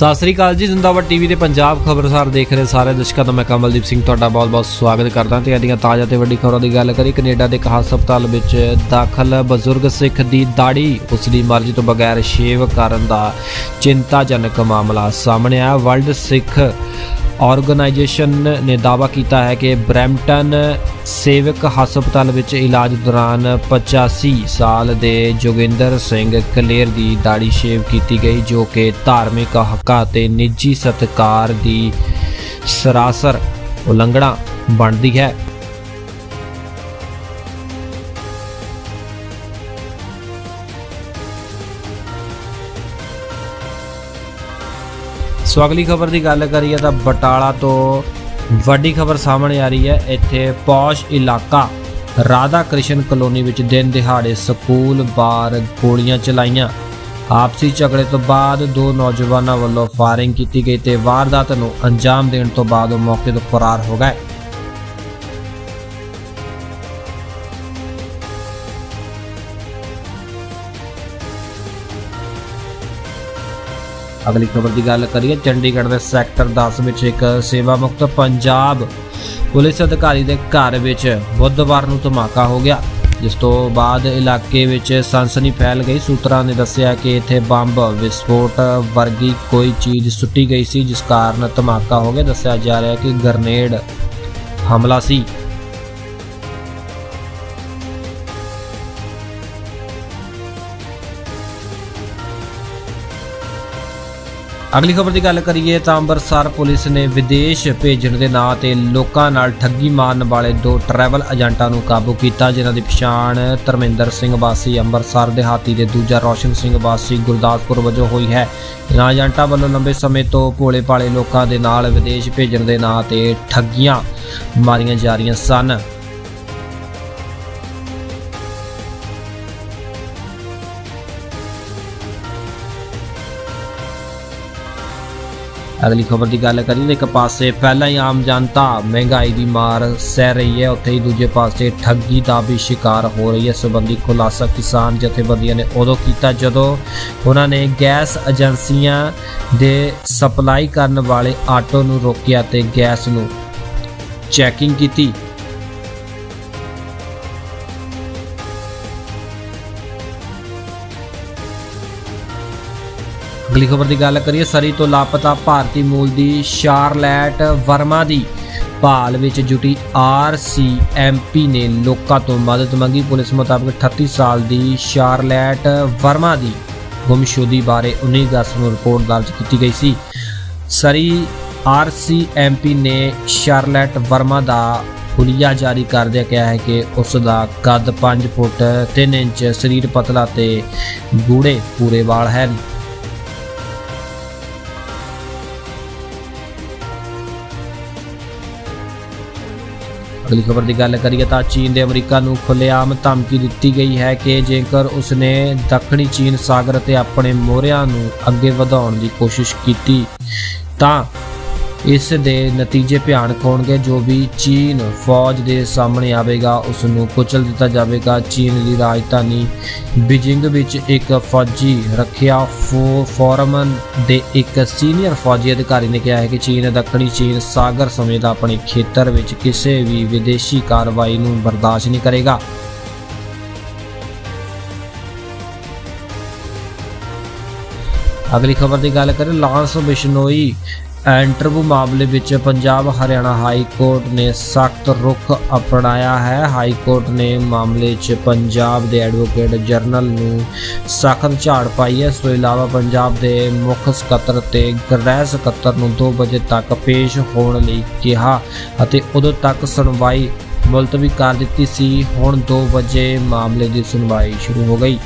ਸਤਿ ਸ੍ਰੀ ਅਕਾਲ ਜੀ, ਜ਼ਿੰਦਾਬਾਦ ਟੀਵੀ ਤੇ ਪੰਜਾਬ ਖਬਰਸਾਰ ਦੇਖ ਰਹੇ ਸਾਰੇ ਦਰਸ਼ਕਾਂ ਦਾ ਮੈਂ ਕਮਲਦੀਪ ਸਿੰਘ ਤੁਹਾਡਾ ਬਹੁਤ-ਬਹੁਤ ਸਵਾਗਤ ਕਰਦਾ ਤੇ ਅਦੀਆਂ ਤਾਜ਼ਾ ਤੇ ਵੱਡੀ ਖਬਰਾਂ ਦੀ ਗੱਲ ਕਰੀ ਕੈਨੇਡਾ ਦੇ ਇੱਕ ਹਸਪਤਾਲ ਵਿੱਚ ਦਾਖਲ ਬਜ਼ੁਰਗ ਸਿੱਖ ਦੀ ਦਾੜੀ ਉਸ ਦੀ ਮਰਜ਼ੀ ਤੋਂ ਬਗੈਰ ਸ਼ੇਵ ਕਰਨ ਦਾ ਚਿੰਤਾਜਨਕ ਮਾਮਲਾ ਸਾਹਮਣੇ ਆਇਆ। ਵਰਲਡ ਸਿੱਖ ਆਰਗੇਨਾਈਜੇਸ਼ਨ ਨੇ ਦਾਅਵਾ ਕੀਤਾ ਹੈ ਕਿ ਬਰੈਂਪਟਨ ਸੇਵਕ ਹਸਪਤਾਲ ਵਿੱਚ ਇਲਾਜ ਦੌਰਾਨ 85 ਸਾਲ ਦੇ ਜੋਗਿੰਦਰ ਸਿੰਘ ਕਲੇਰ ਦੀ ਦਾੜੀ ਸ਼ੇਵ ਕੀਤੀ ਗਈ, ਜੋ ਕਿ ਧਾਰਮਿਕ ਹੱਕਾਂ ਤੇ ਨਿੱਜੀ ਸਤਿਕਾਰ ਦੀ ਸਰਾਸਰ ਉਲੰਘਣਾ ਬਣਦੀ ਹੈ। ਸੋ ਅਗਲੀ ਖਬਰ ਦੀ ਗੱਲ ਕਰੀਏ ਤਾਂ ਬਟਾਲਾ ਤੋਂ ਵੱਡੀ ਖਬਰ ਸਾਹਮਣੇ ਆ ਰਹੀ ਹੈ। ਇੱਥੇ ਪੌਸ਼ ਇਲਾਕਾ ਰਾਧਾ ਕ੍ਰਿਸ਼ਨ ਕਲੋਨੀ ਵਿੱਚ ਦਿਨ ਦਿਹਾੜੇ ਸਕੂਲ ਬਾਰ ਗੋਲੀਆਂ ਚਲਾਈਆਂ। ਆਪਸੀ ਝਗੜੇ ਤੋਂ ਬਾਅਦ ਦੋ ਨੌਜਵਾਨਾਂ ਵੱਲੋਂ ਫਾਇਰਿੰਗ ਕੀਤੀ ਗਈ ਤੇ ਵਾਰਦਾਤ ਨੂੰ ਅੰਜਾਮ ਦੇਣ ਤੋਂ ਬਾਅਦ ਉਹ ਮੌਕੇ ਤੋਂ ਫਰਾਰ ਹੋ ਗਏ। ਅਗਲੀ ਖਬਰ ਦੀ ਗੱਲ ਕਰੀਏ, ਚੰਡੀਗੜ੍ਹ ਦੇ ਸੈਕਟਰ 10 ਵਿੱਚ ਇੱਕ ਸੇਵਾ ਮੁਕਤ ਪੰਜਾਬ ਪੁਲਿਸ ਅਧਿਕਾਰੀ ਦੇ ਘਰ ਵਿੱਚ ਬੁੱਧਵਾਰ ਨੂੰ ਧਮਾਕਾ ਹੋ ਗਿਆ, ਜਿਸ ਤੋਂ ਬਾਅਦ ਇਲਾਕੇ ਵਿੱਚ ਸਨਸਨੀ ਫੈਲ ਗਈ। ਸੂਤਰਾਂ ਨੇ ਦੱਸਿਆ ਕਿ ਇੱਥੇ ਬੰਬ ਵਿਸਫੋਟ ਵਰਗੀ ਕੋਈ ਚੀਜ਼ ਸੁੱਟੀ ਗਈ ਸੀ, ਜਿਸ ਕਾਰਨ ਧਮਾਕਾ ਹੋ ਗਿਆ। ਦੱਸਿਆ ਜਾ ਰਿਹਾ ਹੈ ਕਿ ਗ੍ਰਨੇਡ ਹਮਲਾ ਸੀ। ਅਗਲੀ ਖਬਰ ਦੀ ਗੱਲ ਕਰੀਏ ਤਾਂ ਅੰਮ੍ਰਿਤਸਰ ਪੁਲਿਸ ਨੇ ਵਿਦੇਸ਼ ਭੇਜਣ ਦੇ ਨਾਂ ਤੇ ਲੋਕਾਂ ਨਾਲ ਠੱਗੀ ਮਾਰਨ ਵਾਲੇ ਦੋ ਟਰੈਵਲ ਏਜੰਟਾਂ ਨੂੰ ਕਾਬੂ ਕੀਤਾ, ਜਿਨ੍ਹਾਂ ਦੀ ਪਛਾਣ ਧਰਮਿੰਦਰ ਸਿੰਘ ਵਾਸੀ, ਅੰਮ੍ਰਿਤਸਰ ਦਿਹਾਤੀ ਦੇ ਦੂਜਾ ਰੌਸ਼ਨ ਸਿੰਘ ਵਾਸੀ ਗੁਰਦਾਸਪੁਰ ਵਜੋਂ ਹੋਈ ਹੈ। ਇਹਨਾਂ ਏਜੰਟਾਂ ਵੱਲੋਂ ਲੰਬੇ ਸਮੇਂ ਤੋਂ ਭੋਲੇ ਭਾਲੇ ਲੋਕਾਂ ਦੇ ਨਾਲ ਵਿਦੇਸ਼ ਭੇਜਣ ਦੇ ਨਾਂ ਤੇ ਠੱਗੀਆਂ ਮਾਰੀਆਂ ਜਾ ਰਹੀਆਂ ਸਨ। ਅਗਲੀ ਖਬਰ ਦੀ ਗੱਲ ਕਰੀਏ ਤਾਂ ਇੱਕ ਪਾਸੇ ਪਹਿਲਾਂ ਹੀ ਆਮ ਜਨਤਾ ਮਹਿੰਗਾਈ ਦੀ ਮਾਰ ਸਹਿ ਰਹੀ ਹੈ, ਉੱਥੇ ਹੀ ਦੂਜੇ ਪਾਸੇ ਠੱਗੀ ਦਾ ਵੀ ਸ਼ਿਕਾਰ ਹੋ ਰਹੀ ਹੈ। ਸੰਬੰਧੀ ਖੁਲਾਸਾ ਕਿਸਾਨ ਜਥੇਬੰਦੀਆਂ ਨੇ ਉਦੋਂ ਕੀਤਾ ਜਦੋਂ ਉਹਨਾਂ ਨੇ ਗੈਸ ਏਜੰਸੀਆਂ ਦੇ ਸਪਲਾਈ ਕਰਨ ਵਾਲੇ ਆਟੋ ਨੂੰ ਰੋਕਿਆ ਤੇ ਗੈਸ ਨੂੰ ਚੈਕਿੰਗ ਕੀਤੀ। ਅਗਲੀ ਖਬਰ ਦੀ ਗੱਲ ਕਰੀਏ, ਸਰੀ ਤੋਂ ਲਾਪਤਾ ਭਾਰਤੀ ਮੂਲ ਦੀ ਸ਼ਾਰਲੈਟ ਵਰਮਾ ਦੀ ਭਾਲ ਵਿੱਚ ਜੁਟੀ ਆਰਸੀਐਮਪੀ ਨੇ ਲੋਕਾਂ ਤੋਂ ਮਦਦ ਮੰਗੀ। ਪੁਲਿਸ ਮੁਤਾਬਕ 38 ਸਾਲ ਦੀ ਸ਼ਾਰਲੈਟ ਵਰਮਾ ਦੀ ਗੁੰਮਸ਼ੁਦੀ ਬਾਰੇ 19 ਅਗਸਤ ਨੂੰ ਰਿਪੋਰਟ ਦਰਜ ਕੀਤੀ ਗਈ ਸੀ। ਸਰੀ ਆਰਸੀਐਮਪੀ ਨੇ ਸ਼ਾਰਲੈਟ ਵਰਮਾ ਦਾ ਹੁਲੀਆ ਜਾਰੀ ਕਰਦਿਆਂ ਕਿਹਾ ਹੈ ਕਿ ਉਸ ਦਾ ਕੱਦ 5 ਫੁੱਟ 3 ਇੰਚ, ਸਰੀਰ ਪਤਲਾ ਤੇ ਗੂੜੇ ਪੂਰੇ ਵਾਲ ਹਨ ਅਗਲੀ ਖਬਰ ਦੀ ਗੱਲ ਕਰੀਏ ਤਾਂ ਚੀਨ ਦੇ ਅਮਰੀਕਾ ਨੂੰ ਖੁੱਲੇਆਮ ਧਮਕੀ ਦਿੱਤੀ ਗਈ ਹੈ ਕਿ ਜੇਕਰ ਉਸਨੇ ਦੱਖਣੀ ਚੀਨ ਸਾਗਰ ਤੇ ਆਪਣੇ ਮੋਹਰਿਆਂ ਨੂੰ ਅੱਗੇ ਵਧਾਉਣ ਦੀ ਕੋਸ਼ਿਸ਼ ਕੀਤੀ ਤਾਂ ਇਸ ਦੇ ਨਤੀਜੇ ਭਿਆਨਕ ਹੋਣਗੇ, ਜੋ ਵੀ ਚੀਨ ਫੌਜ ਦੇ ਸਾਹਮਣੇ ਆਵੇਗਾ ਉਸ ਨੂੰ ਕੁਚਲ ਦਿੱਤਾ ਜਾਵੇਗਾ। ਚੀਨ ਦੀ ਰਾਜਧਾਨੀ ਬੀਜਿੰਗ ਵਿੱਚ ਇੱਕ ਫੌਜੀ ਰੱਖਿਆ ਫੋ- ਦੇ ਇੱਕ ਸੀਨੀਅਰ ਫੌਜੀ ਅਧਿਕਾਰੀ ਨੇ ਕਿਹਾ ਹੈ ਕਿ ਚੀਨ, ਦੱਖਣੀ ਚੀਨ ਸਾਗਰ ਸਮੇਤ ਆਪਣੇ ਖੇਤਰ ਵਿੱਚ ਕਿਸੇ ਵੀ ਵਿਦੇਸ਼ੀ ਕਾਰਵਾਈ ਨੂੰ ਬਰਦਾਸ਼ਤ ਨਹੀਂ ਕਰੇਗਾ। ਅਗਲੀ ਖਬਰ ਦੀ ਗੱਲ ਕਰੀਏ ਲਾਂਸ ਬਿਸ਼ਨੋਈ ਇੰਟਰਵਿਊ ਮਾਮਲੇ ਵਿੱਚ ਪੰਜਾਬ ਹਰਿਆਣਾ ਹਾਈ ਕੋਰਟ ਨੇ ਸਖਤ ਰੁਖ ਅਪਣਾਇਆ ਹੈ। ਹਾਈ ਕੋਰਟ ਨੇ ਮਾਮਲੇ 'ਚ ਪੰਜਾਬ ਦੇ ਐਡਵੋਕੇਟ ਜਨਰਲ ਨੂੰ ਸਖਤ ਝਾੜ ਪਾਈ ਹੈ। ਇਸ ਤੋਂ ਇਲਾਵਾ ਪੰਜਾਬ ਦੇ ਮੁੱਖ ਸਕੱਤਰ ਤੇ ਗ੍ਰਹਿ ਸਕੱਤਰ ਨੂੰ 2 ਵਜੇ ਤੱਕ ਪੇਸ਼ ਹੋਣ ਲਈ ਕਿਹਾ ਅਤੇ ਉਦੋਂ ਤੱਕ ਸੁਣਵਾਈ ਮੁਲਤਵੀ ਕਰ ਦਿੱਤੀ ਸੀ। ਹੁਣ 2 ਵਜੇ ਮਾਮਲੇ ਦੀ ਸੁਣਵਾਈ ਸ਼ੁਰੂ ਹੋ ਗਈ।